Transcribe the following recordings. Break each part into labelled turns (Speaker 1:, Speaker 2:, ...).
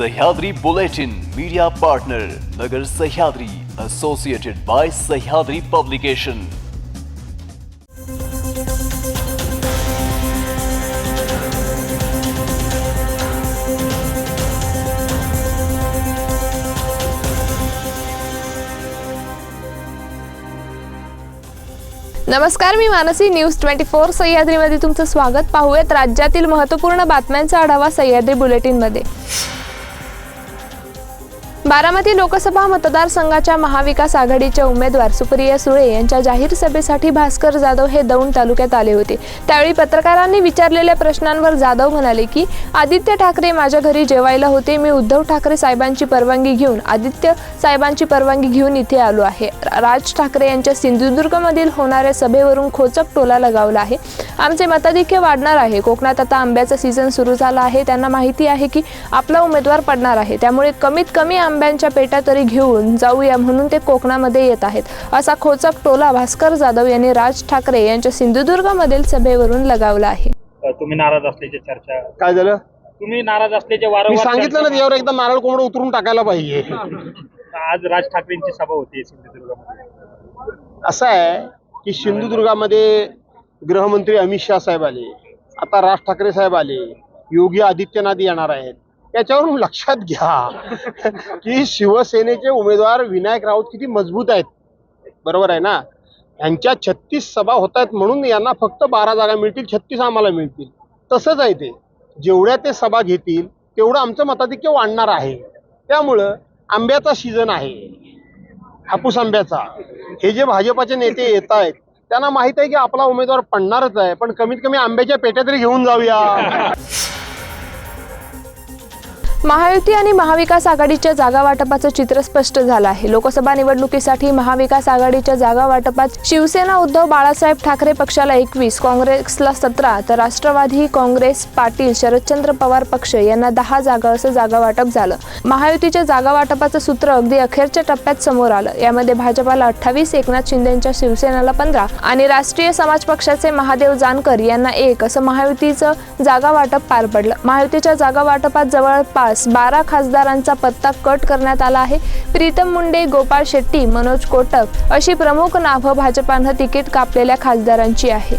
Speaker 1: Sahyadri Bulletin media partner Nagar Sahyadri associated by Sahyadri publication
Speaker 2: नमस्कार मी Mansi news twenty four सह्याद्रीमध्ये तुमचं स्वागत. पाहूयात राज्यातील महत्त्वपूर्ण बातम्यांचा आढावा सह्याद्री बुलेटिनमध्ये. बारामती लोकसभा मतदारसंघाच्या महाविकास आघाडीच्या उमेदवार सुप्रिया सुळे यांच्या जाहीर सभेसाठी भास्कर जाधव हे दौंड तालुक्यात आले होते. त्यावेळी पत्रकारांनी विचारलेल्या प्रश्नांवर जाधव म्हणाले की आदित्य ठाकरे माझ्या घरी जेवायला होते. मी उद्धव ठाकरे साहेबांची परवानगी घेऊन आदित्य साहेबांची परवानगी घेऊन इथे आलो आहे. राज ठाकरे यांच्या सिंधुदुर्गमधील होणाऱ्या सभेवरून खोचक टोला लगावला आहे. आमचे मताधिक्य वाढणार आहे. कोकणात आता आंब्याचा सीझन सुरू झाला आहे. त्यांना माहिती आहे की आपला उमेदवार पडणार आहे. त्यामुळे कमीत कमी आंब्यांच्या पेट्या तरी घेऊन जाऊया म्हणून ते कोकणामध्ये येत आहेत. असा खोचक टोला भास्कर जाधव यांनी राज ठाकरे यांच्या सिंधुदुर्गमधील सभेवरून लगावला आहे.
Speaker 3: तुम्ही नाराज असल्याची चर्चा
Speaker 4: काय झालं?
Speaker 3: तुम्ही नाराज असल्याचे वारंवार
Speaker 4: सांगितलं ना त्यावर एकदा नारळ कोंबडं उतरून टाकायला पाहिजे.
Speaker 3: आज राज ठाकरेंची सभा होती सिंधुदुर्गमध्ये.
Speaker 4: असं आहे की सिंधुदुर्गामध्ये गृहमंत्री अमित शाह साहेब आले आता राज ठाकरे साहेब आले योगी आदित्यनाथ येणार आहेत. याच्यावरून लक्षात घ्या की शिवसेनेचे उमेदवार विनायक राऊत किती मजबूत आहेत. बरोबर आहे ना? यांच्या छत्तीस सभा होत आहेत म्हणून यांना फक्त बारा जागा मिळतील छत्तीस आम्हाला मिळतील. तसंच आहे ते. जेवढ्या ते सभा घेतील तेवढं आमचं मताधिक्य वाढणार आहे. त्यामुळं आंब्याचा सीझन आहे. हापूस आंब्याचा. हे जे भाजपाचे नेते येत आहेत त्यांना माहीत आहे की आपला उमेदवार पडणारच आहे पण कमीत कमी आंब्याच्या पेट्या तरी घेऊन जाऊया.
Speaker 2: महायुती आणि महाविकास आघाडीच्या जागा वाटपाचं चित्र स्पष्ट झालं आहे. लोकसभा निवडणुकीसाठी महाविकास आघाडीच्या जागा वाटपात शिवसेना उद्धव बाळासाहेब ठाकरे पक्षाला एकवीस काँग्रेसला सतरा तर राष्ट्रवादी काँग्रेस पाटील शरदचंद्र पवार पक्ष यांना दहा जागा असं जागा वाटप झालं. महायुतीच्या जागा वाटपाचं सूत्र अगदी अखेरच्या टप्प्यात समोर आलं. यामध्ये भाजपाला अठ्ठावीस एकनाथ शिंदेच्या शिवसेनेला पंधरा आणि राष्ट्रीय समाज पक्षाचे महादेव जानकर यांना एक असं महायुतीचं जागा वाटप पार पडलं. महायुतीच्या जागा वाटपात जवळपास बारा खासदारांचा पत्ता कट करण्यात आला आहे. प्रीतम मुंडे गोपाळ शेट्टी मनोज कोटक अशी प्रमुख नावं भाजपानं तिकीट कापलेल्या खासदारांची आहे.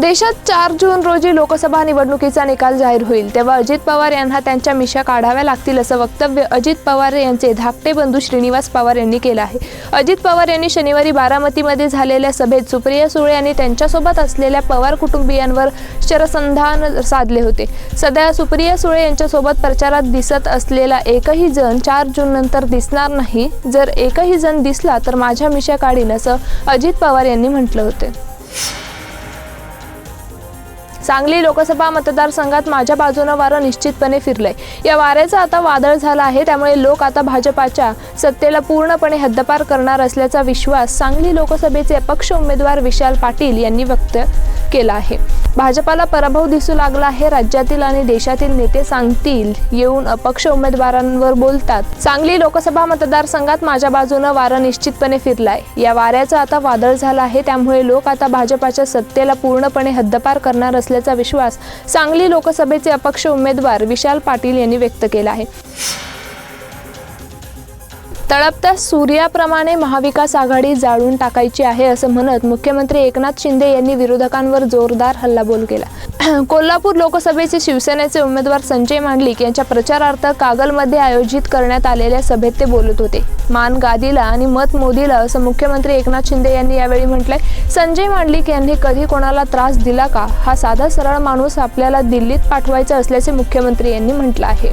Speaker 2: देशात चार जून रोजी लोकसभा निवडणुकीचा निकाल जाहीर होईल. तेव्हा अजित पवार यांना त्यांच्या मिशा काढाव्या लागतील असं वक्तव्य अजित पवार यांचे धाकटे बंधू श्रीनिवास पवार यांनी केलं आहे. अजित पवार यांनी शनिवारी बारामतीमध्ये झालेल्या सभेत सुप्रिया सुळे यांनी त्यांच्यासोबत असलेल्या पवार कुटुंबियांवर शरसंधान साधले होते. सध्या सुप्रिया सुळे यांच्यासोबत प्रचारात दिसत असलेला एकही जण चार जून नंतर दिसणार नाही. जर एकही जण दिसला तर माझ्या मिशा काढीन असं अजित पवार यांनी म्हटलं होते. सांगली लोकसभा मतदारसंघात माझ्या बाजूनं वारं निश्चितपणे फिरलंय. या वाऱ्याचं आता वादळ झालं आहे त्यामुळे लोक आता भाजपाच्या सत्तेला पूर्णपणे हद्दपार करणार असल्याचा विश्वास सांगली लोकसभेचे अपक्ष उमेदवार विशाल पाटील यांनी व्यक्त केला आहे. भाजपाला पराभव दिसू लागला आहे. राज्यातील आणि देशातील नेते सांगतील येऊन अपक्ष उमेदवारांवर बोलतात. सांगली लोकसभा मतदारसंघात माझ्या बाजूनं वारं निश्चितपणे फिरलाय. या वाऱ्याचं आता वादळ झालं आहे त्यामुळे लोक आता भाजपाच्या सत्तेला पूर्णपणे हद्दपार करणार असल्याचा विश्वास सांगली लोकसभेचे अपक्ष उमेदवार विशाल पाटील यांनी व्यक्त केला आहे. तळपत्या सूर्याप्रमाणे महाविकास आघाडी जाळून टाकायची आहे असं म्हणत मुख्यमंत्री एकनाथ शिंदे यांनी विरोधकांवर जोरदार हल्लाबोल केला. कोल्हापूर लोकसभेचे शिवसेनेचे उमेदवार संजय मांडलिक यांच्या प्रचारार्थ कागलमध्ये आयोजित करण्यात आलेल्या सभेत ते बोलत होते. मान गादीला आणि मत मोदीला असं मुख्यमंत्री एकनाथ शिंदे यांनी यावेळी म्हटलंय. संजय मांडलिक यांनी कधी कोणाला त्रास दिला का? हा साधा सरळ माणूस आपल्याला दिल्लीत पाठवायचा असल्याचे मुख्यमंत्री यांनी म्हटलं आहे.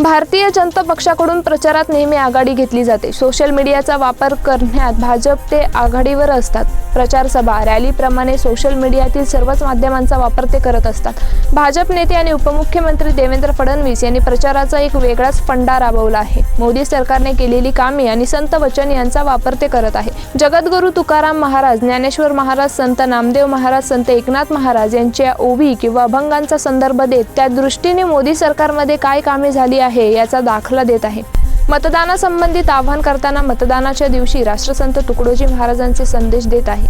Speaker 2: भारतीय जनता पक्षाकडून प्रचारात नेहमी आघाडी घेतली जाते. सोशल मीडियाचा वापर करण्यात भाजप ते आघाडीवर असतात. प्रचारसभा रॅलीप्रमाणे सोशल मीडियातील सर्वच माध्यमांचा वापर ते करत असतात. भाजप नेते आणि उपमुख्यमंत्री देवेंद्र फडणवीस यांनी प्रचाराचा एक वेगळाच फंडा राबवला आहे. मोदी सरकारने केलेली कामे आणि संत वचन यांचा वापर ते करत आहे. जगद्गुरू तुकाराम महाराज ज्ञानेश्वर महाराज संत नामदेव महाराज संत एकनाथ महाराज यांच्या ओवी किंवा अभंगांचा संदर्भ देत त्या दृष्टीने मोदी सरकारमध्ये काय कामे झाली आहे याचा दाखला देत आहे. मतदानासंबंधित आवाहन करताना मतदानाच्या दिवशी राष्ट्रसंत तुकडोजी महाराजांचे संदेश देत आहे.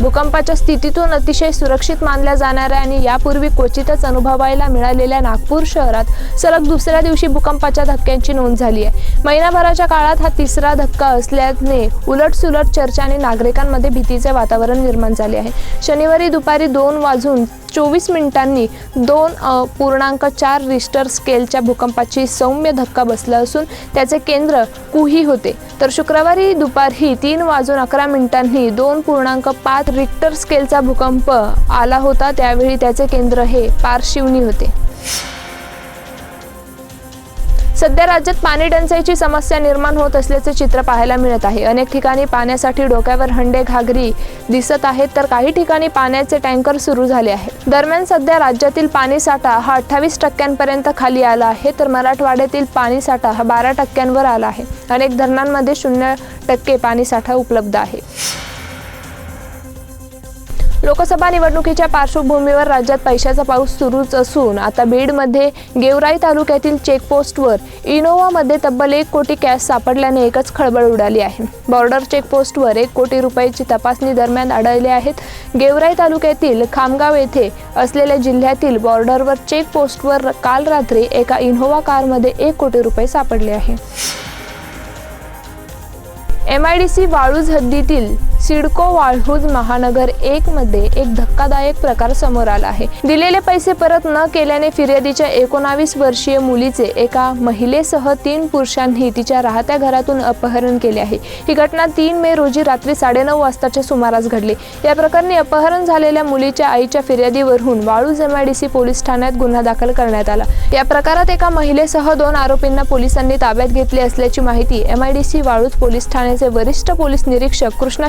Speaker 2: भूकंपाच्या स्थितीतून अतिशय सुरक्षित मानल्या जाणाऱ्या आणि यापूर्वी क्वचितच अनुभवायला मिळालेल्या नागपूर शहरात सलग दुसऱ्या दिवशी भूकंपाच्या धक्क्यांची नोंद झाली आहे. महिनाभराच्या काळात हा तिसरा धक्का असल्याने उलटसुलट चर्चा आणि नागरिकांमध्ये भीतीचे वातावरण निर्माण झाले आहे. शनिवारी दुपारी दोन वाजून चोवीस मिनिटांनी दोन पूर्णांक चार रिस्टर स्केलच्या भूकंपाची सौम्य धक्का बसला असून त्याचे केंद्र कुही होते. तर शुक्रवारी दुपारही तीन वाजून अकरा मिनिटांनी दोन पूर्णांक पाच रिक्टर स्केलचा भूकंप आला होता त्यावेळी त्याचे केंद्र हे पारशिवनी होते. सध्या राज्यात पाणी टंचाईची समस्या निर्माण होत असल्याचे चित्र पाहायला मिळत आहे. अनेक ठिकाणी पाण्यासाठी डोक्यावर हंडे घागरी दिसत आहेत तर काही ठिकाणी पाण्याचे टँकर सुरू झाले आहेत दरम्यान सध्या राज्यातील पाणी साठा हा अठ्ठावीस टक्क्यांपर्यंत खाली आला आहे तर मराठवाड्यातील पाणी साठा हा बारा टक्क्यांवर आला आहे. अनेक धरणांमध्ये शून्य टक्के पाणी साठा उपलब्ध आहे. लोकसभा निवडणुकीच्या पार्श्वभूमीवर राज्यात पैशाचा पाऊस सुरूच असून आता बीडमध्ये गेवराई तालुक्यातील चेकपोस्टवर इनोवामध्ये तब्बल एक कोटी कॅश सापडल्याने एकच खळबळ उडाली आहे. बॉर्डर चेकपोस्टवर एक कोटी रुपयाची तपासणी दरम्यान आढळले आहेत. गेवराई तालुक्यातील खामगाव येथे असलेल्या जिल्ह्यातील बॉर्डरवर चेकपोस्टवर काल रात्री एका इनोव्हा कारमध्ये एक कोटी रुपये सापडले आहे. M I D C Waluj हद्दीतील सिडको वाळहूज महानगर एक मध्ये एक धक्कादायक प्रकार समोर आला आहे. दिलेले पैसे परत न केल्याने फिर्यादीच्या एकोणावीस वर्षीय मुलीचे एका महिलेसह तीन पुरुषांनी तिच्या राहत्या घरातून अपहरण केले आहे. ही घटना तीन मे रोजी रात्री साडेनऊ वाजताच्या सुमारास घडली. या प्रकरणी अपहरण झालेल्या मुलीच्या आईच्या फिर्यादीवरून Waluj M I D C police ठाण्यात गुन्हा दाखल करण्यात आला. या प्रकारात एका महिलेसह दोन आरोपींना पोलिसांनी ताब्यात घेतले असल्याची माहिती M I D C Waluj police ठाण्याचे वरिष्ठ पोलीस निरीक्षक कृष्णा